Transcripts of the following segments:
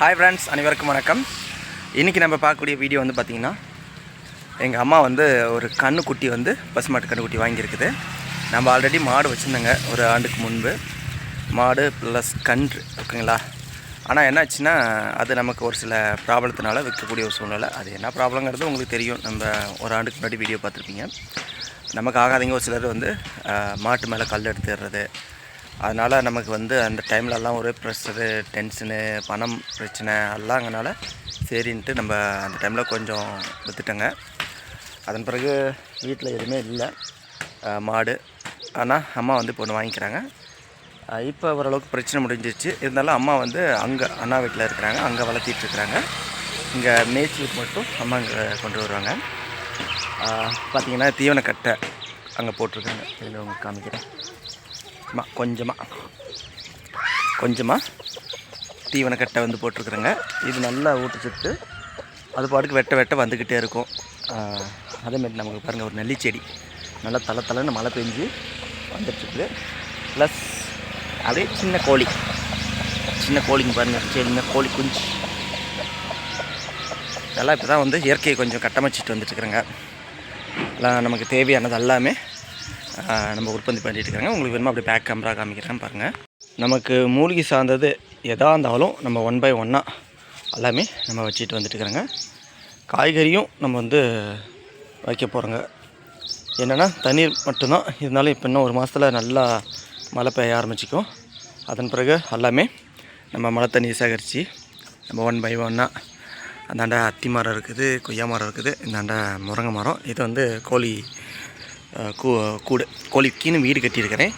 Hi friends அனைவருக்கும் வணக்கம். இன்றைக்கி நம்ம பார்க்கக்கூடிய வீடியோ வந்து பார்த்திங்கன்னா எங்கள் அம்மா வந்து ஒரு கண்ணுக்குட்டி வந்து பசுமாட்டு கண்ணுக்குட்டி வாங்கியிருக்குது. நம்ம ஆல்ரெடி மாடு வச்சுருந்தோங்க ஒரு ஆண்டுக்கு முன்பு. மாடு ப்ளஸ் கன்று ஓகேங்களா? ஆனால் என்னாச்சுன்னா அது நமக்கு ஒரு சில ப்ராப்ளத்தினால விற்கக்கூடிய ஒரு சூழ்நிலை. அது என்ன ப்ராப்ளங்கிறது உங்களுக்கு தெரியும். நம்ம ஒரு ஆண்டுக்கு முன்னாடி வீடியோ பார்த்துருப்பீங்க. நமக்கு ஆகாதீங்க ஒரு சிலர் வந்து மாட்டு மேலே கல் எடுத்துடுறது அதனால் நமக்கு வந்து அந்த டைம்லலாம் ஒரே ப்ரெஷரு டென்ஷனு பணம் பிரச்சனை எல்லாங்கனால சரின்ட்டு நம்ம அந்த டைமில் கொஞ்சம் விற்றுட்டோங்க அதன் பிறகு வீட்டில் எதுவுமே இல்லை. மாடு. ஆனால் அம்மா வந்து இப்போ ஒன்று வாங்கிக்கிறாங்க. இப்போ ஓரளவுக்கு பிரச்சனை முடிஞ்சிருச்சு. இருந்தாலும் அம்மா வந்து அங்கே அண்ணா வீட்டில் இருக்கிறாங்க. அங்கே வளர்த்திட்டுருக்குறாங்க இங்கே மேய்ச்சலுக்கு மட்டும் அம்மா இங்கே கொண்டு வருவாங்க. பார்த்தீங்கன்னா தீவனக்கட்டை அங்கே போட்டிருக்காங்க. இதில் உங்களுக்கு காமிக்கிறேன். மா கொஞ்சமாக கொஞ்சமாக தீவன கட்டை வந்து போட்டிருக்குறேங்க. இது நல்லா ஊட்டச்சத்து. அது பாட்டுக்கு வெட்ட வெட்ட வந்துக்கிட்டே இருக்கும். ஆஹ், அதேமாதிரி நமக்கு பாருங்கள் ஒரு நெல்லிச்செடி. நல்லா தலை தலைன்னு மழை பெஞ்சு வந்துட்டுருக்குது ப்ளஸ் அப்படியே சின்ன கோழி. சின்ன கோழிங்க பாருங்கள் சரிங்க கோழி குஞ்சு. இதெல்லாம் இப்போ தான் வந்து இயற்கையை கொஞ்சம் கட்டமைச்சிட்டு வந்துட்டுருக்குறேங்க. எல்லாம் நமக்கு தேவையானது எல்லாமே நம்ம உற்பத்தி பண்ணிட்டு இருக்காங்க. உங்களுக்கு வேணுமா அப்படி பேக் கேமரா காமிக்கிறேன் பாருங்கள் நமக்கு மூலிகை சார்ந்தது எதாக இருந்தாலும் நம்ம ஒன் பை ஒன்னாக எல்லாமே நம்ம வச்சுட்டு வந்துட்டு இருக்கிறோங்க காய்கறியும் நம்ம வந்து வைக்க போகிறோங்க என்னென்னா தண்ணீர் மட்டும்தான். இருந்தாலும் இப்போ இன்னும் ஒரு மாதத்தில் நல்லா மழை பெய்ய ஆரம்பிச்சிக்கும். அதன் பிறகு எல்லாமே நம்ம மழை தண்ணி சேகரித்து நம்ம ஒன் பை ஒன்னாக அந்தாண்ட அத்தி மரம் இருக்குது கொய்யா மரம் இருக்குது இந்தாண்ட முருங்கை மரம் இது வந்து கோழி கூடு கோழிக்குன்னு வீடு கட்டியிருக்கிறேன்.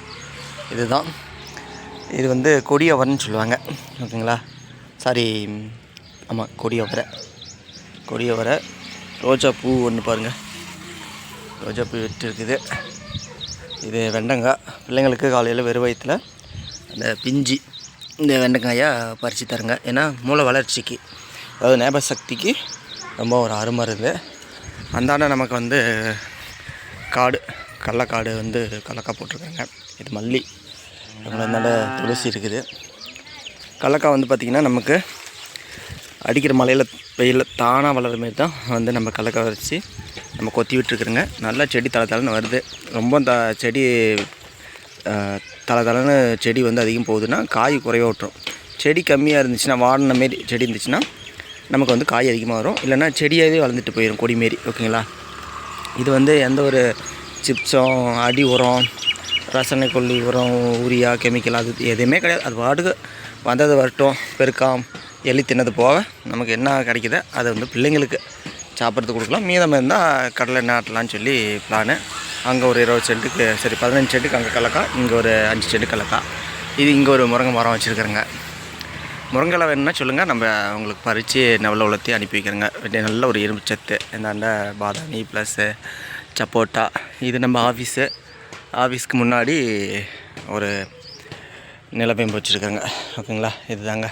இதுதான். இது வந்து கொடியவரன்னு சொல்லுவாங்க. ஓகேங்களா? சாரி ஆமாம் கொடியவரை. கொடியவரை. ரோஜா பூ ஒன்று பாருங்கள் ரோஜா பூ விட்டுருக்குது. இது வெண்டங்காய். பிள்ளைங்களுக்கு காலையில் வெறும் வயிற்றுல அந்த பிஞ்சி இந்த வெண்டைக்காயை பறித்து தருங்க. ஏன்னா மூளை வளர்ச்சிக்கு அதாவது ஞாபக சக்திக்கு ரொம்ப ஒரு அருமை அந்தாண்ட நமக்கு வந்து காடு கடலக்காடு வந்து கடலக்காய் போட்டிருக்காங்க. இது மல்லி. அப்புறம் துளசி இருக்குது. கடலக்காய் வந்து பார்த்திங்கன்னா நமக்கு அடிக்கிற மலையில் வெயிலில் தானாக வளர்கிற மாரி தான் வந்து நம்ம கடலக்காய் வச்சு நம்ம கொத்தி விட்டுருக்குறோங்க. நல்லா செடி தலை தலைன்னு வருது. ரொம்ப த செடி அஹ், தலை தலைன்னு செடி வந்து அதிகம் போகுதுன்னா காய் குறைவாக விட்டுரும். செடி கம்மியாக இருந்துச்சுன்னா வாடின மாரி செடி இருந்துச்சுன்னா நமக்கு வந்து காய் அதிகமாக வரும். இல்லைன்னா செடியாகவே வளர்ந்துட்டு போயிடும் கொடி மாரி. ஓகேங்களா? இது வந்து எந்த ஒரு சிப்ஸும் அடி உரம் ரசனை கொல்லி உரம் யூரியா கெமிக்கல் அது எதுவுமே கிடையாது. அது பாட்டுக்கு வந்தது வரட்டும் பெருக்காம் எலி தின்னது போக நமக்கு என்ன கிடைக்குதோ அதை வந்து பிள்ளைங்களுக்கு சாப்பிட்றதுக்கு கொடுக்கலாம். மீதம் இருந்தால் கடலை நாட்டலாம்னு சொல்லி பிளானு அங்கே ஒரு இருபது சென்ட்டுக்கு சரி பதினஞ்சு சென்ட்டுக்கு அங்கே கலக்கா இங்கே ஒரு அஞ்சு சென்ட்டு கலக்கா இது இங்கே ஒரு முருங்கை மரம் வச்சுருக்குறேங்க. முருங்கலை வேணும்னா சொல்லுங்கள் நம்ம உங்களுக்கு பறித்து நவல உலர்த்தி அனுப்பி வைக்கிறோங்க. நல்ல ஒரு இரும்பு சத்து இந்தாண்ட பாதாமி ப்ளஸ்ஸு சப்போட்டா. இது நம்ம ஆஃபீஸு ஆஃபீஸ்க்கு முன்னாடி ஒரு நிலப்பையும் வச்சுருக்காங்க ஓகேங்களா? இதுதாங்க.